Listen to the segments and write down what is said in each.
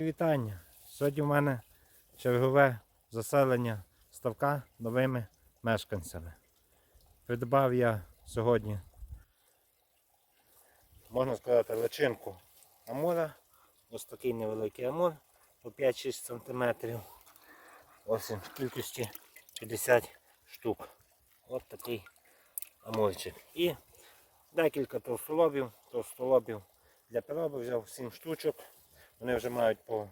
Вітання! Сьогодні в мене чергове заселення ставка новими мешканцями. Придбав я сьогодні, можна сказати, личинку амура. Ось такий невеликий амур по 5-6 см. Ось в кількості 50 штук. Ось такий амурчик. І декілька товстолобів, товстолобів для перероби взяв 7 штучок. Вони вже мають по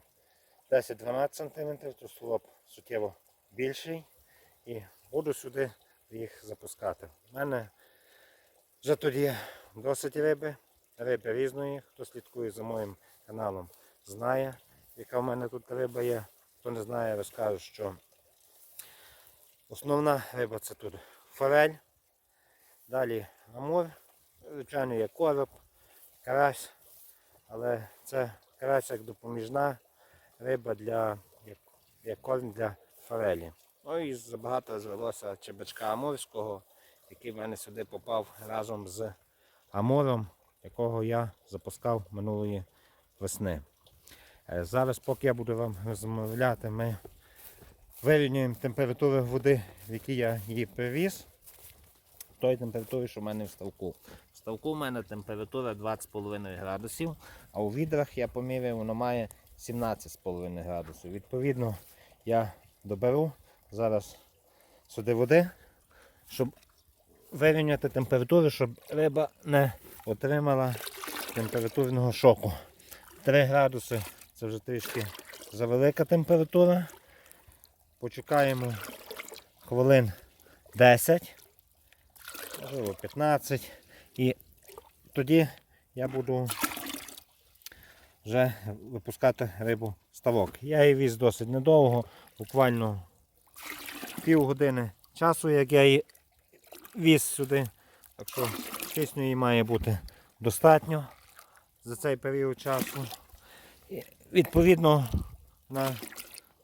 10-12 см, то столоб суттєво більший. І буду сюди їх запускати. У мене вже є досить риби, риби різної. Хто слідкує за моїм каналом, знає, яка в мене тут риба є. Хто не знає, розкажу, що основна риба це тут форель. Далі амур, звичайно, є короб, карась, але це карась як допоміжна риба для як, як корм для форелі. Ну і забагато звелося чебачка амурського, який в мене сюди попав разом з амуром, якого я запускав минулої весни. Е, Зараз, поки я буду вам розмовляти, ми вирівнюємо температуру води, в якій я її привіз. Той температури, що в мене в ставку. Ставку в мене температура 20,5 градусів, а у відрах я поміряв, воно має 17,5 градусів. Відповідно, я доберу зараз сюди води, щоб вирівняти температуру, щоб риба не отримала температурного шоку. 3 градуси це вже трішки завелика температура. Почекаємо хвилин 10 можливо 15. І тоді я буду вже випускати рибу ставок. Я її віз досить недовго, буквально пів години часу, як я її віз сюди. Так що кисню її має бути достатньо за цей період часу. І відповідно на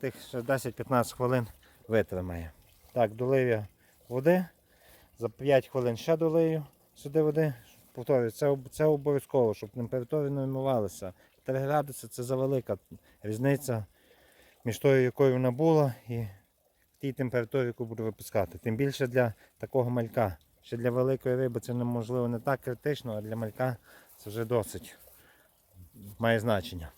тих ще 10-15 хвилин витримає. Так, долив я води. За 5 хвилин ще долию сюди води. Повторюю, це, це обов'язково, щоб температури не вимивалися. 3 градуси це завелика різниця між тою, якою вона була, і тій температурі, яку буду випускати. Тим більше для такого малька. Ще для великої риби це неможливо не так критично, а для малька це вже досить має значення.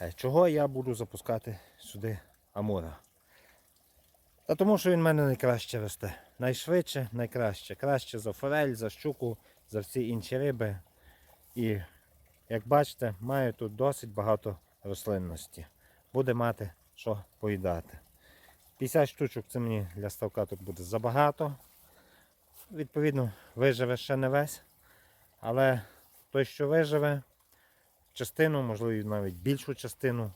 Е, Чого я буду запускати сюди амура? Та тому що він в мене найкраще росте. Найшвидше, найкраще. Краще за форель, за щуку, за всі інші риби. І, як бачите, має тут досить багато рослинності. Буде мати що поїдати. 50 штучок це мені для ставка тут буде забагато. Відповідно, виживе ще не весь. Але той, що виживе, частину, можливо, навіть більшу частину,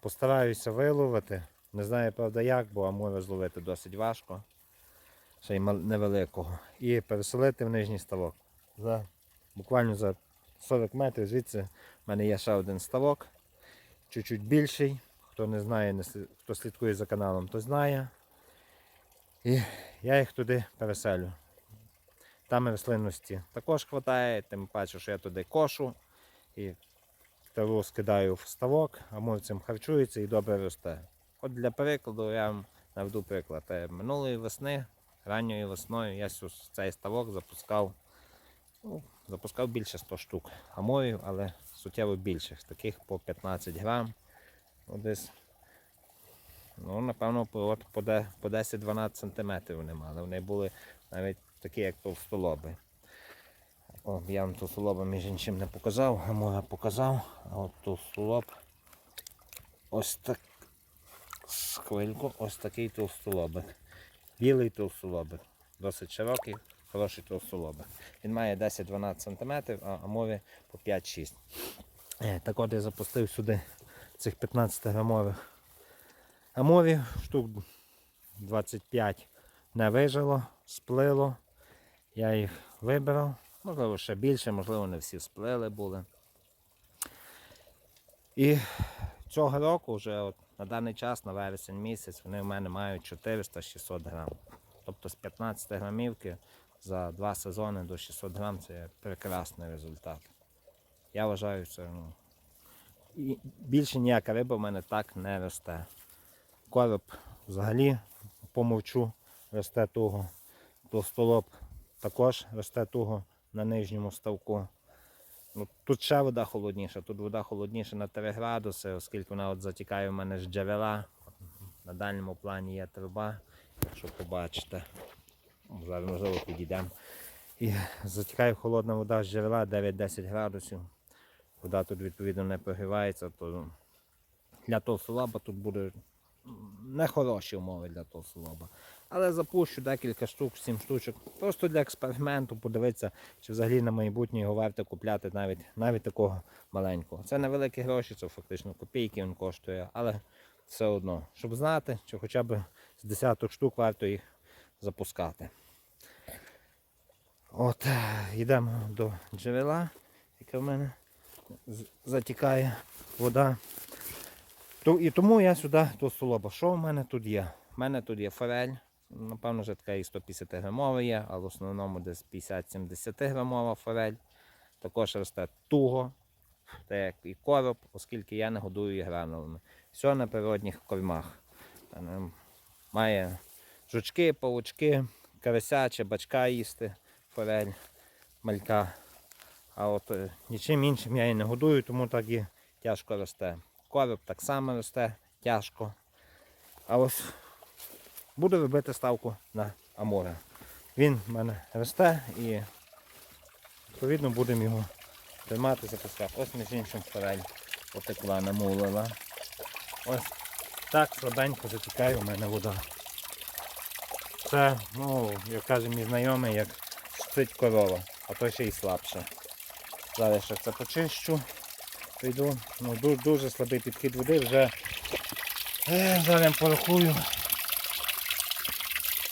постараюся виловити. Не знаю, правда, як, бо амура зловити досить важко. Ще й невеликого. І переселити в нижній ставок. За, буквально за 40 метрів звідси в мене є ще один ставок. Чуть-чуть більший. Хто не знає, не хто слідкує за каналом, то знає. І я їх туди переселю. Там рослинності також вистачає, тим паче, що я туди кошу і траву скидаю в ставок, амур цим харчується і добре росте. От для прикладу я вам наведу приклад. Е, Минулої весни, ранньої весною, я цей ставок запускав, ну, запускав більше 100 штук амурів, але суттєво більших, таких по 15 грам. Ну, десь, ну, напевно, по, по, 10-12 сантиметрів вони мали. Вони були навіть такі, як товстолоби. О, я вам товстолоба між іншим не показав, амура показав, а от товстолоб ось так хвильку ось такий товстолобик. Білий товстолобик. Досить широкий, хороший товстолобик. Він має 10-12 см, а амові по 5-6. Е, Так от я запустив сюди цих 15 грамових амовів, штук 25 не вижило, сплило. Я їх вибрав. Можливо, ще більше, можливо, не всі сплили були. І цього року вже от на даний час, на вересень місяць, вони в мене мають 400-600 грам. Тобто з 15 грамівки за два сезони до 600 грам це прекрасний результат. Я вважаю, це ну, більше ніяка риба в мене так не росте. Короб взагалі помовчу, росте туго. Толстолоб також росте туго на нижньому ставку. Ну, тут ще вода холодніша, тут вода холодніша на 3 градуси, оскільки вона от затікає в мене з джерела. На дальньому плані є труба, якщо побачите. Зараз можливо підійдемо. І затікає холодна вода з джерела 9-10 градусів. Вода тут відповідно не прогрівається, то для толстолоба тут буде нехороші умови для толстолоба. Але запущу декілька штук, 7 штучок. Просто для експерименту подивитися, чи взагалі на майбутнє його варто купляти навіть, навіть такого маленького. Це невеликі гроші, це фактично копійки він коштує, але все одно, щоб знати, чи хоча б з десяток штук варто їх запускати. От, йдемо до джерела, яке в мене затікає вода. І тому я сюди до столоба. Що в мене тут є? У мене тут є форель. Напевно, вже така і 150 грамова є, але в основному десь 50-70 грамова форель. Також росте туго, так як і короб, оскільки я не годую її гранулами. Все на природних кормах. Має жучки, павучки, карася бачка їсти, форель, малька. А от е, нічим іншим я її не годую, тому так і тяжко росте. Короб так само росте тяжко. А ось буду робити ставку на амура. Він в мене росте і відповідно будемо його тримати, запускати. Ось між іншим форель потекла, намулила. Ось так слабенько затікає у мене вода. Це, ну, як каже мій знайомий, як спить корова, а то ще й слабше. Зараз ще це почищу. Прийду. Ну, дуже, дуже слабий підхід води, вже е, зараз я порахую.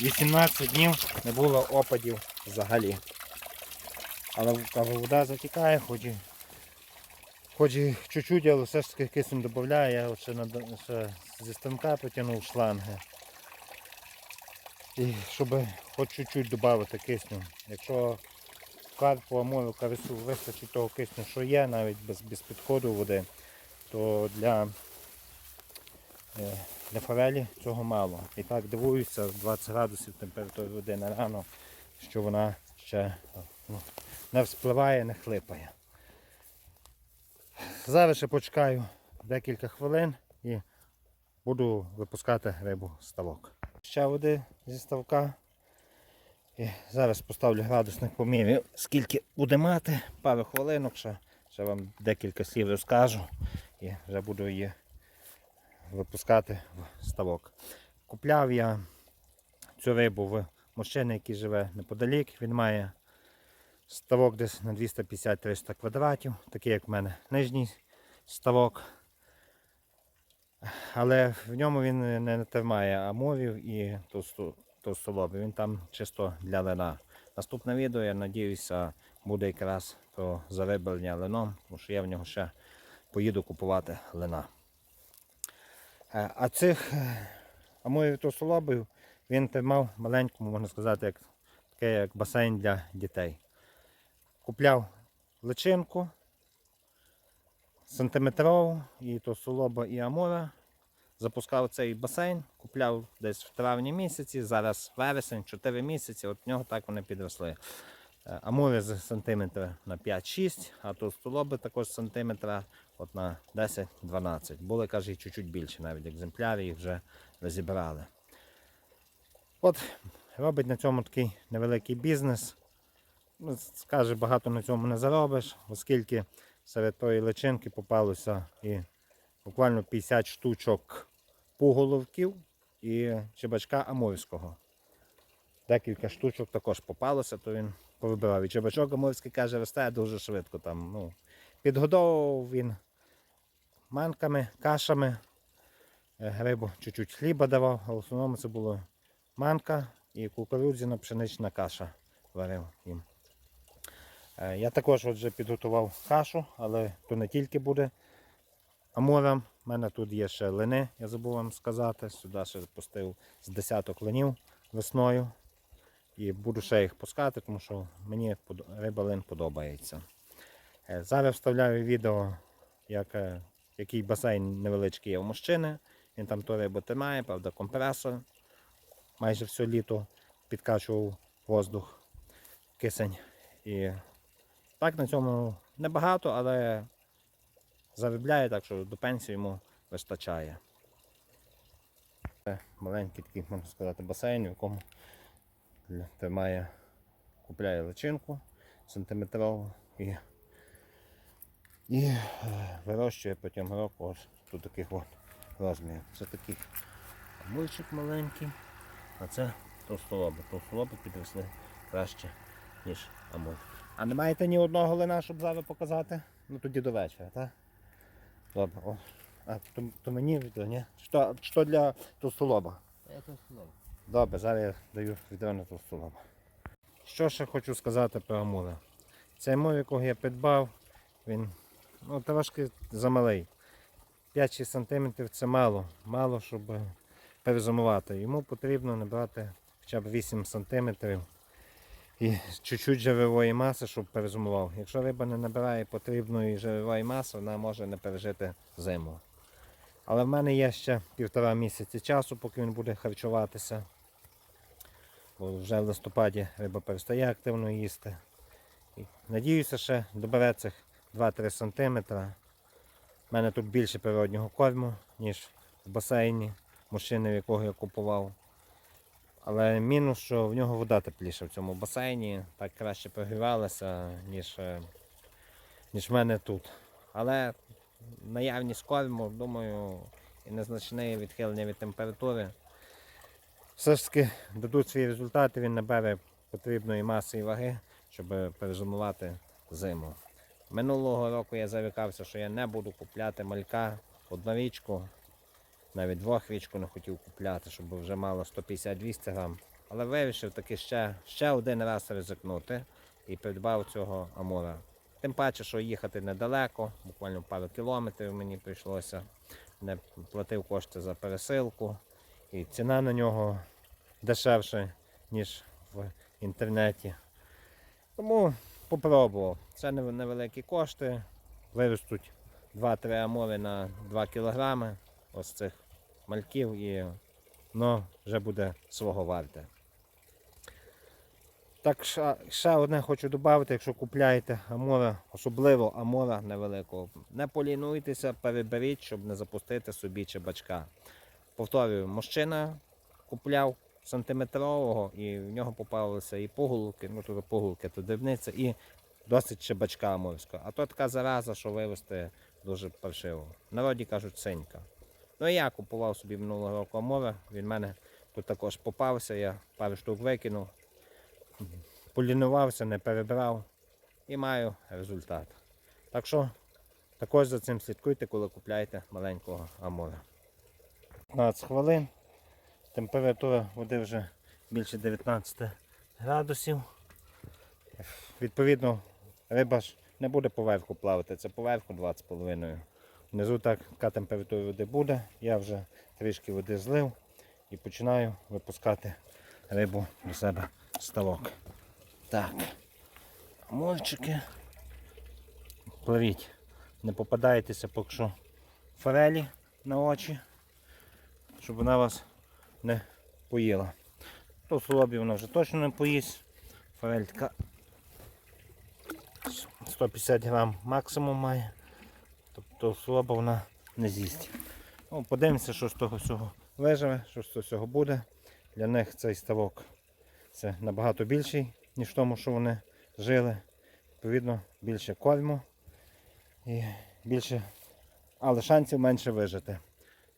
18 днів не було опадів взагалі. Але, вода затікає, хоч і, чуть-чуть, але все ж таки кисень додаю, я ще, над- ще зі станка потягнув шланги. І щоб хоч чуть-чуть додати кисню. Якщо карпу, амуру, карасу вистачить того кисню, що є, навіть без, без підходу води, то для, е, для форелі цього мало. І так дивуюся, 20 градусів температури води на рано, що вона ще ну, не вспливає, не хлипає. Зараз ще почекаю декілька хвилин і буду випускати рибу з ставок. Ще води зі ставка. І зараз поставлю градусник помірю, скільки буде мати, пару хвилинок, ще, ще вам декілька слів розкажу і вже буду її випускати в ставок. Купляв я цю рибу в мужчини, який живе неподалік. Він має ставок десь на 250-300 квадратів, такий як в мене нижній ставок. Але в ньому він не тримає амурів і товстолоби. Він там чисто для лина. Наступне відео, я надіюся, буде якраз про зариблення лином, тому що я в нього ще поїду купувати лина. Е, А цих е, амурів товстолобів він тримав маленькому, можна сказати, як, таке як басейн для дітей. Купляв личинку сантиметрову і товстолоба, і амура. Запускав цей басейн, купляв десь в травні місяці, зараз вересень, 4 місяці, от в нього так вони підросли. Е, Амури з сантиметра на 5-6, а товстолоби також з сантиметра от на 10-12. Були, каже, і чуть-чуть більше навіть екземплярів, їх вже розібрали. От робить на цьому такий невеликий бізнес. Ну, скаже, багато на цьому не заробиш, оскільки серед тої личинки попалося і буквально 50 штучок пуголовків і чебачка амурського. Декілька штучок також попалося, то він повибирав. І чебачок амурський каже, росте дуже швидко. Там, ну, підгодовував він манками, кашами, е, рибу чуть-чуть хліба давав, а в основному це було манка і кукурудзяна пшенична каша варив їм. Е, Я також отже підготував кашу, але то не тільки буде амурам. У мене тут є ще лини, я забув вам сказати. Сюди ще пустив з десяток линів весною. І буду ще їх пускати, тому що мені риба лин подобається. Е, Зараз вставляю відео, як е, який басейн невеличкий є у мужчини. Він там то рибу тримає, правда, компресор. Майже все літо підкачував воздух, кисень. І так на цьому небагато, але заробляє, так що до пенсії йому вистачає. Це маленький такий, можна сказати, басейн, в якому тримає, купляє личинку сантиметрову і, і е, вирощує протягом року ось тут таких от розмірів. Це такий мульчик маленький, а це товстолоби. Товстолоби підросли краще, ніж амур. А не маєте ні одного лина, щоб зараз показати? Ну тоді до вечора, так? Добре. О. А, то, то мені відео, ні? Що, що для товстолоба? Добре, зараз я даю відео на товстолоба. Що ще хочу сказати про амура? Цей амур, якого я придбав, він ну, трошки замалий. 5-6 см це мало, мало, щоб перезимувати. Йому потрібно набрати хоча б 8 см і чуть-чуть жирової маси, щоб перезимував. Якщо риба не набирає потрібної жирової маси, вона може не пережити зиму. Але в мене є ще півтора місяці часу, поки він буде харчуватися. Бо вже в листопаді риба перестає активно їсти. І надіюся, ще добере цих 2-3 см. У мене тут більше природнього корму, ніж в басейні, мужчини, в якого я купував. Але мінус, що в нього вода тепліша в цьому басейні, так краще прогрівалася, ніж, е, ніж в мене тут. Але наявність корму, думаю, і незначне відхилення від температури. Все ж таки дадуть свої результати, він набере потрібної маси і ваги, щоб перезимувати зиму. Минулого року я зарікався, що я не буду купляти малька однорічку, навіть двохрічку не хотів купляти, щоб вже мало 150-200 грам. Але вирішив таки ще, ще один раз ризикнути і придбав цього амура. Тим паче, що їхати недалеко, буквально пару кілометрів мені прийшлося. Не платив кошти за пересилку. І ціна на нього дешевша, ніж в інтернеті. Тому попробував. Це невеликі кошти. Виростуть 2-3 амори на 2 кілограми ось цих мальків і воно вже буде свого варте. Так, ще, одне хочу додати, якщо купляєте амора, особливо амора невеликого, не полінуйтеся, переберіть, щоб не запустити собі чебачка. Повторюю, мужчина купляв сантиметрового і в нього попалися і погулки, ну тут погулки, то дрібниця, і досить чебачка амурського. А то така зараза, що вивезти дуже паршиво. Народі кажуть синька. Ну я купував собі минулого року амура, він мене тут також попався, я пару штук викинув, полінувався, не перебрав і маю результат. Так що також за цим слідкуйте, коли купляєте маленького амура. 15 хвилин. Температура води вже більше 19 градусів. Відповідно, риба ж не буде поверху плавати, це поверху 20,5. Внизу так, така температура води буде. Я вже трішки води злив і починаю випускати рибу до себе в ставок. Так. Мольчики. Пливіть. Не попадайтеся поки що форелі на очі, щоб вона вас не поїла. То слобі вона вже точно не поїсть. Форель така 150 грам максимум має. Тобто слаба вона не з'їсть. Ну, подивимося, що з того всього виживе, що з того всього буде. Для них цей ставок це набагато більший, ніж тому, що вони жили. Відповідно, більше корму і більше, але шансів менше вижити.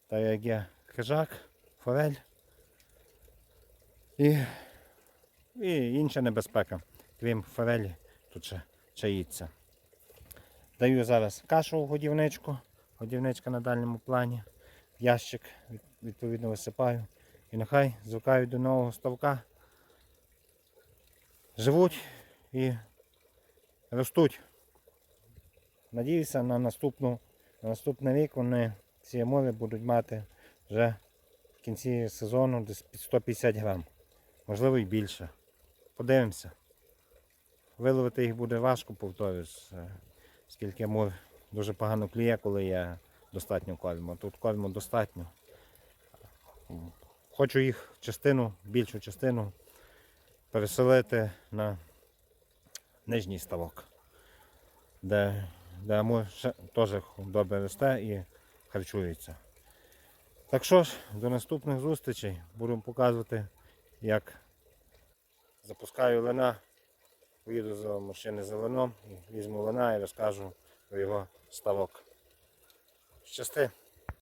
Так як є хижак, форель і, і інша небезпека, крім форелі, тут ще чаїться. Даю зараз кашу в годівничку, годівничка на дальньому плані, ящик відповідно висипаю. І нехай звикають до нового ставка. Живуть і ростуть. Надіюся, на наступну, на наступний рік вони ці амури будуть мати вже в кінці сезону десь під 150 грам. Можливо і більше. Подивимося. Виловити їх буде важко, повторюсь. е, Скільки амур дуже погано кліє, коли є достатньо корму. Тут корму достатньо. Хочу їх частину, більшу частину переселити на нижній ставок, де, де амур теж добре росте і харчується. Так що ж, до наступних зустрічей. Будемо показувати, як запускаю лина. Поїду за машини за лином, і візьму лина і розкажу про його ставок. Щасти!